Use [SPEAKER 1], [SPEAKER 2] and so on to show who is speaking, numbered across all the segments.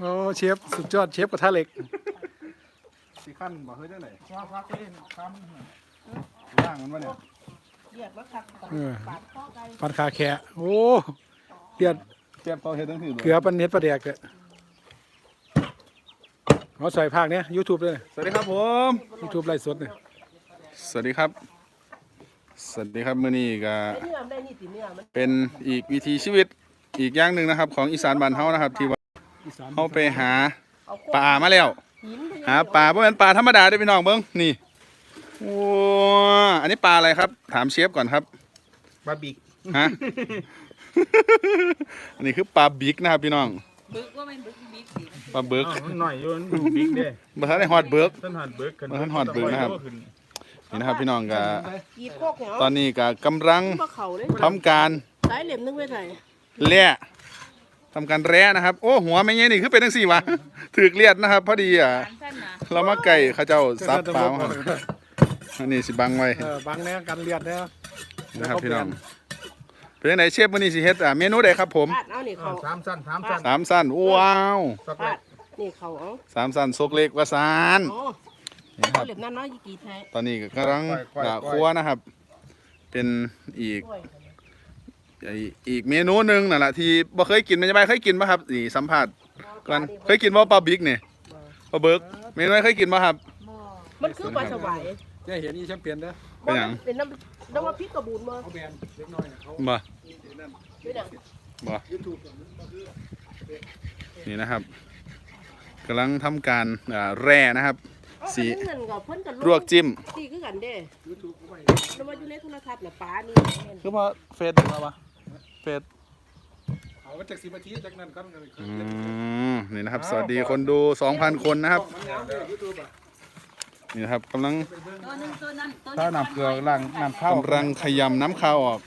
[SPEAKER 1] โอ้เชฟสุดยอดเชฟกระทะเหล็ก
[SPEAKER 2] สิขั้นบ่เฮ้ยจังไหน
[SPEAKER 3] ว่าพักเล่นค
[SPEAKER 2] ย่างมันวะเนี่ย
[SPEAKER 4] เรียกว่าคัก
[SPEAKER 1] เออ
[SPEAKER 4] ปาดข้อไก่
[SPEAKER 1] ปันขาแขะโอ้เลียด
[SPEAKER 2] เจ็บเขาเฮ็ดทั้งสี่
[SPEAKER 1] เกลือปันเน็ตปลาแดกเลยเขาใส่ภาคเนี้ยยูทูบเลย
[SPEAKER 2] สวัสดีครับผม
[SPEAKER 1] ยูทูบไลฟ์สดเนี่ย
[SPEAKER 2] สวัสดีครับ สวัสดีครับมื้อนี้ก็
[SPEAKER 4] ไอ้เนื้อมันได้นี่ติเนื้อมัน
[SPEAKER 2] เป็นอีกวิถีชีวิตอีกอย่างหนึ่งนะครับ ของอีสานบ้านเฮานะครับที่ว่า
[SPEAKER 1] อีสาน
[SPEAKER 2] เฮาไปหา
[SPEAKER 4] เอาโค
[SPEAKER 2] ปลามาแล้ว
[SPEAKER 4] หิน
[SPEAKER 2] หาปลาบ่แม่นปลาธรรมดาเด้อพี่น้องเบิ่งนี่โอ้อันนี้ปลาอะไรครับ ถามเชฟก่อนครับำ
[SPEAKER 3] บาบิก
[SPEAKER 2] ฮะอันนี้คือปลาบิ๊กนะครับพี่น้อง
[SPEAKER 5] บึกว่ามันบึกบิ๊กสิ
[SPEAKER 2] ปลาเบิก
[SPEAKER 3] หน่อยโยนบิ๊กเด้
[SPEAKER 2] บ่ทันได้ฮอดเบิก
[SPEAKER 3] ต้นหอดเบิกกัน
[SPEAKER 2] ต้นหอดเบิกนะครับนี่นะครับพี่น้องก็
[SPEAKER 4] กีบโคกเหรอ
[SPEAKER 2] ตอนนี้ก็กำลัง
[SPEAKER 4] บ่เข่าเลย
[SPEAKER 2] ทำการ
[SPEAKER 4] สายเหล็มนึงไว้ใส่
[SPEAKER 2] แล่ ทำการแร่นะครับ โอ้หัวไม่เงี้ยนี่คือเป็นจังซี่วะถือกเลียดนะครับ พอดีอะ
[SPEAKER 5] สารสั้นนะ
[SPEAKER 2] เรามาไก่เขาเจ้าซับปลามาครับอันนี้สิบังไว้
[SPEAKER 1] เออบางแนวกันเลียดเนี่ย
[SPEAKER 2] นะครับพี่น้องเป็นยังไงเชฟมื้อนี้สิเฮ็ดอะเมนูใดครับผม
[SPEAKER 4] พาดเอานี่เขา
[SPEAKER 3] สามสั้นสามสั้น
[SPEAKER 2] สามสั้นว้าว
[SPEAKER 3] สัก
[SPEAKER 4] พาดนี่เขาเอา
[SPEAKER 2] สามสั้นซกเล็กว่าซาน
[SPEAKER 4] อ๋อ
[SPEAKER 2] นี่ค
[SPEAKER 4] เอา
[SPEAKER 2] รับ
[SPEAKER 4] เหล็มนั่นน้อยยี่กี่แท้
[SPEAKER 2] ตอนนี้ก็กำลังอะครัวนะครับ เป็นอีก
[SPEAKER 4] กล้วย
[SPEAKER 2] ไอ้อีกเมนูหนึ่งนั่นแหละที่บ่เคยกินมันจะไปเคยกินป่ะครับนี่สัมผัสกันเคยกินว่าปลาบิ๊กนี่ปลาเบิกเมนูไหนเคยกินป่ะครับ
[SPEAKER 4] มันคือปลาสวาย
[SPEAKER 1] จะเห็นอีแชมเปี้ยนเด้อ
[SPEAKER 2] เป็นหยัง
[SPEAKER 4] เป็นน้ำน้ำมันพริกกระบูนมา
[SPEAKER 1] เขาแบนเล็กน้อยน่ะเขา
[SPEAKER 2] บ่
[SPEAKER 4] เป็นหยัง
[SPEAKER 2] บ่
[SPEAKER 1] ยูทูบ
[SPEAKER 2] นี่นะครับกำลังทำการอ่าแร่นะครับ
[SPEAKER 4] เอา
[SPEAKER 2] สี
[SPEAKER 4] อันนี้เงินกับเพิ่นกัน
[SPEAKER 2] ลวกจิ้ม
[SPEAKER 4] สีคือกันเด้
[SPEAKER 1] ยูทูบเขาไป
[SPEAKER 4] แล้วมาอยู่ในโทรทัศน์น่ะปลานี่
[SPEAKER 2] คือพอเฟซมาปะ เฟซ
[SPEAKER 1] เอาก็จากสิบนาทีจากนั้นก็มันก็
[SPEAKER 2] อืมนี่นะครับ สวัสดีคนดู 2,000 คนนะครับ
[SPEAKER 1] มันงามเลยยูทูบอะ
[SPEAKER 2] นี่นะครับกำลัง
[SPEAKER 5] ตัวหนึงตัวนั้นตัว
[SPEAKER 3] ถ้าน้ำเกลือล้างน้ำข้าว
[SPEAKER 2] กำลังขยำน้ำข้าวออก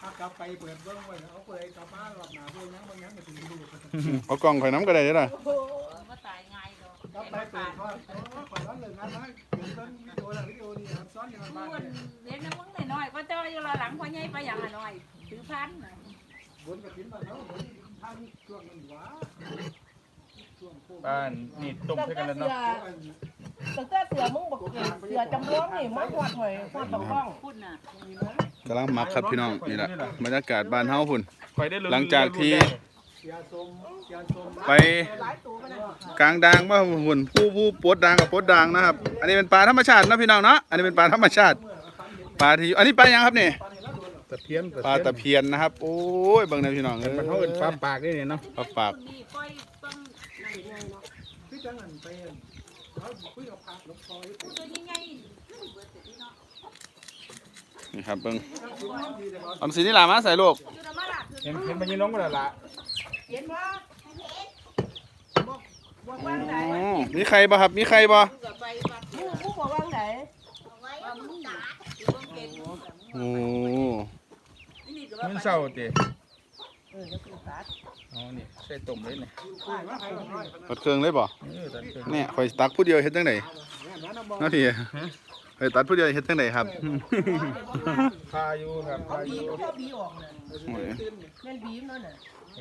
[SPEAKER 1] ถ้ากลับไปเปิดเบิ้งไว้เอาเปิดกลับมาหลับหนาเบิ้งยังบางยังก็ถึงดู
[SPEAKER 2] เอากล่องข่อยน้ำก็ได้เด้อล่ะ
[SPEAKER 5] มาตายง่ายดอก
[SPEAKER 1] กลับไปเปิดว่าเปิดร้านเลยงานนะเปิดต้นวิดีโอละวิดีโอนี่ซ้อนอย่างนั้นบ้าน
[SPEAKER 5] อ้วนเลี้ยงน้ำมึงหน่อยๆก็เจ้าอยู่รอหลังพ่อใหญ่ไปอย่างละหน่อย ถือพันน่ะ
[SPEAKER 1] บนกระถิ่นบ้านเราบนทางช่วงนั้นหวา
[SPEAKER 3] บ้านนี่ต้ม
[SPEAKER 4] ตั้ง
[SPEAKER 3] ให้
[SPEAKER 4] แต่
[SPEAKER 3] กันแล้ว
[SPEAKER 4] เสื
[SPEAKER 3] เนาะ
[SPEAKER 4] อตั้งแต่เสือมึงบอกเก่งเสือจำลองนี่มาหอดหน่อยหอดบักบ้อง
[SPEAKER 5] พูดน่ะ
[SPEAKER 2] กำลังหมักครับพี่น้องนี่แหละบรรยากาศบ้านเฮาพุ่น
[SPEAKER 3] ไปได้เลย
[SPEAKER 2] หลังจากที่
[SPEAKER 1] เสียสมเสียสม
[SPEAKER 2] ไป
[SPEAKER 4] หลายตัวมันนะ
[SPEAKER 2] กลางดางมาหุ่นผู้ผู้ปวดดางกับปวดดางนะครับ อันนี้เป็นปลาธรรมชาตินะพี่น้องเนาะอันนี้เป็นปลาธรรมชาติปลาที่อันนี้ปลายังครับนี่
[SPEAKER 3] ตะเพียน
[SPEAKER 2] ปลาตะเพียนนะครับ โอ้ยเบางนะพี่น้องเอ้ย
[SPEAKER 3] มันเขาเป็นปลาปากได้เนี่ยเนาะ
[SPEAKER 2] ปลาปาก
[SPEAKER 5] นี่ปล่อยต้อง
[SPEAKER 1] พี่จังหันไปเขาคุยกับพระหลวงพ่ออยู่
[SPEAKER 5] ตัวนี้ไง
[SPEAKER 2] นี่ครับเบิ้งออมสินนี่หลามาใส่ลูก
[SPEAKER 5] อยู่ดมาละ
[SPEAKER 3] เห็นเห็นมันยีน้องก็แล้วล่ะ
[SPEAKER 4] เห็นว่าบอกบอกว่าไหน
[SPEAKER 2] อ๋อมีใครบ่ครับ มีใครบ่
[SPEAKER 5] กับใบบัก
[SPEAKER 4] ผู้ผู้บอกว่าไหน
[SPEAKER 5] ว่ามึงหนาอยู่บน เกณฑ์
[SPEAKER 2] โอ้
[SPEAKER 5] นี่นี่ก็ว่า
[SPEAKER 3] มัน
[SPEAKER 5] ไป
[SPEAKER 3] เศร้าติ
[SPEAKER 4] เออจะกินสาด
[SPEAKER 3] อ๋อนี่ใส่ต้มเลยเนี่ย
[SPEAKER 2] ปัดเครื่องเลยบ่
[SPEAKER 3] เออตัดเครื่อง
[SPEAKER 2] เนี่ยข่อยตักผู้เดียวเฮ็ดจังไดนาพี่ข่อยตัดผู้เดียวเฮ็ดจังไดครับ
[SPEAKER 3] พาอยู่ครับพาอ
[SPEAKER 4] บี
[SPEAKER 3] ยู่
[SPEAKER 4] มเขาบีออกเลย
[SPEAKER 2] โอ้ย
[SPEAKER 4] แม่นบีมนั่นน่ะ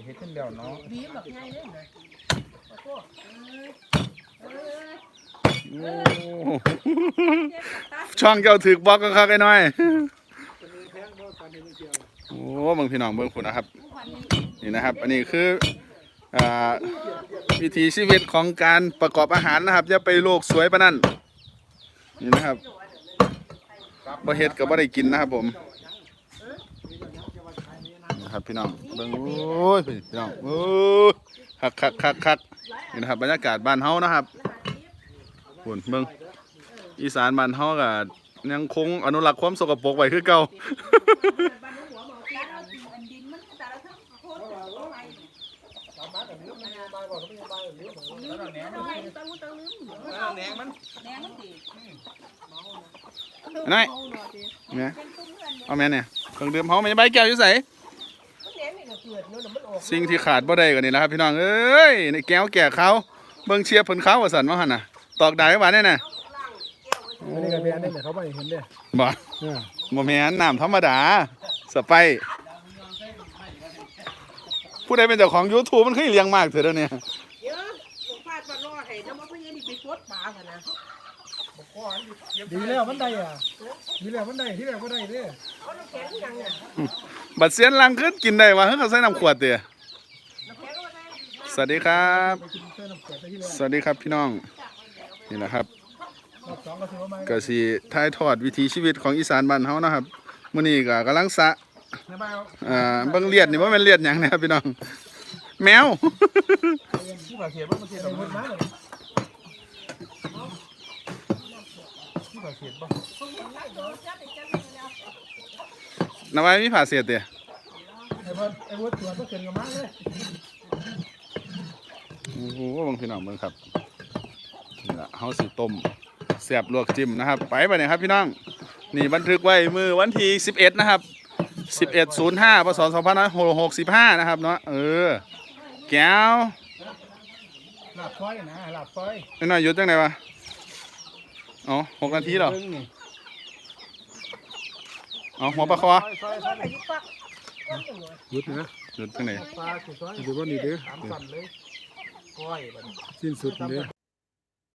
[SPEAKER 3] เฮ็ดขึ้นแล้วเนาะ
[SPEAKER 4] บีมแบบง่ายเลยนะโอ้โหเออ
[SPEAKER 2] โอ้ช่องเจ้าถึกบอกก็คักไอ้น้อย โอ้เบิ่งพี่น้องเบิ่งพุ่นนะครับ นี่นะครับ อันนี้คืออวิถีชีวิตของการประกอบอาหารนะครับอย่าไปโลกสวยปานนั้นนี่นะครับบ่เฮ็ดก็บ่ได้กินนะครับผมนะครับพี่น้องเบิ่งโอ้ยพี่น้องโอ้ยคักคักคักคักนี่นะครับบรรยากาศบ้านเฮานะครับพุ่นเบิ่งอีสานบ้านเฮาก็ยังคงอนุรักษ์ความสกปรกไว้คือเก่า
[SPEAKER 5] ดินอันดินมันแต่ละทั้งโคตรเอาไว้ตั้งมือตั้งลืม
[SPEAKER 3] แห น้
[SPEAKER 2] อยเนี่ยเอาแม่เนี่ยเครื่องดื่มเฮาไม่ใบแก้วอยู่ไส
[SPEAKER 4] มันแหนมนี่ก็เกิดนู่นน่ะมันออก
[SPEAKER 2] สิ่งที่ขาดบ่ได้ก็นี่แหละครับพี่น้องเอ้ยในแก้วแก่เขาเบิ่งเชียร์เพิ่นเขาว่าสันว่าหันน่ะ ตอกได้หวานแน่น่ะ
[SPEAKER 1] อันนี้ก็แบนได้เนี่ยเขาไม่เห็นเด้
[SPEAKER 2] บ่บ่แม่นน้ำธรรมดาสไป ผู้ใดเป็นเจ้าของ YouTube มันคือเลี้ยงมากเถิดเด้อเนี่ย
[SPEAKER 4] เยอะแล้วมันพ่อใหญ่นี่ไปกดปลากันนะ
[SPEAKER 1] ดีแล้วมันได้อะดีแล้วมันได้ที่แล้วก็ได้เด้
[SPEAKER 4] เอาน้ำแข็งยังเนี่ย
[SPEAKER 2] บัดเสียนลังขึ้นกินได้วะเฮ้ยเขาใส่น้ำขวดเตี๋ย
[SPEAKER 4] น้ำแข็งก็ได้
[SPEAKER 2] สวัสดีครับ
[SPEAKER 1] ไปกินเส้นน้ำเกลือได้ที่แล้ว
[SPEAKER 2] สวัสดีครับพี่น้อง นี่นะครับ
[SPEAKER 1] รอบสองก็ถือว่าไม่
[SPEAKER 2] ก็สิถ่ายทอดวิถีชีวิตของอีสานบ้านเฮานะครับมื้อนี้ก็กำลังสะ
[SPEAKER 1] ในบ้านเอา
[SPEAKER 2] อ่าเบิ่งเลียดนี่บ่แม่นเลียดหยังนะครับพี่น้อง แมว
[SPEAKER 3] ที่บาเสียบ้างบาเสีย
[SPEAKER 1] ใส่
[SPEAKER 3] ดอก
[SPEAKER 1] หม
[SPEAKER 3] ไม้
[SPEAKER 1] ดมาเลย
[SPEAKER 3] ที่บาเสียบ้าง
[SPEAKER 2] นาวายมีผ้าเสียดเตี๋ย
[SPEAKER 1] ไอ้เบิร์ดไอ้เบิร์ดตัวก็เกินกับมาเลย
[SPEAKER 2] โอ้โหเบิ่งพี่น้องเบิ่งครับนี่ล่ะเฮาสิต้มเสียบลวกจิ้มนะครับ ไปบัดนี้ครับพี่น้อง นี่บันทึกไว้มือวันที่11 นะครับ 11.05พศ2565นะครับเนาะเออแก้ว
[SPEAKER 1] หลับซอยนะหลับซอย
[SPEAKER 2] นิดหน่อยหยุดจังไดวะอ๋อหกนาทีเหรอ
[SPEAKER 1] เบิ่งนี่
[SPEAKER 2] อ๋อหัวปลาคอ
[SPEAKER 1] ซอยซอย
[SPEAKER 4] ก็ไหนยุบปัก
[SPEAKER 1] หยุดนะ
[SPEAKER 2] หยุดจังไหน
[SPEAKER 1] ปลาสุดซอยหยุดว่านี่เด้อ
[SPEAKER 3] สามสั่นเลยก้อยบัดนี้
[SPEAKER 1] สิ้นสุดเด้อ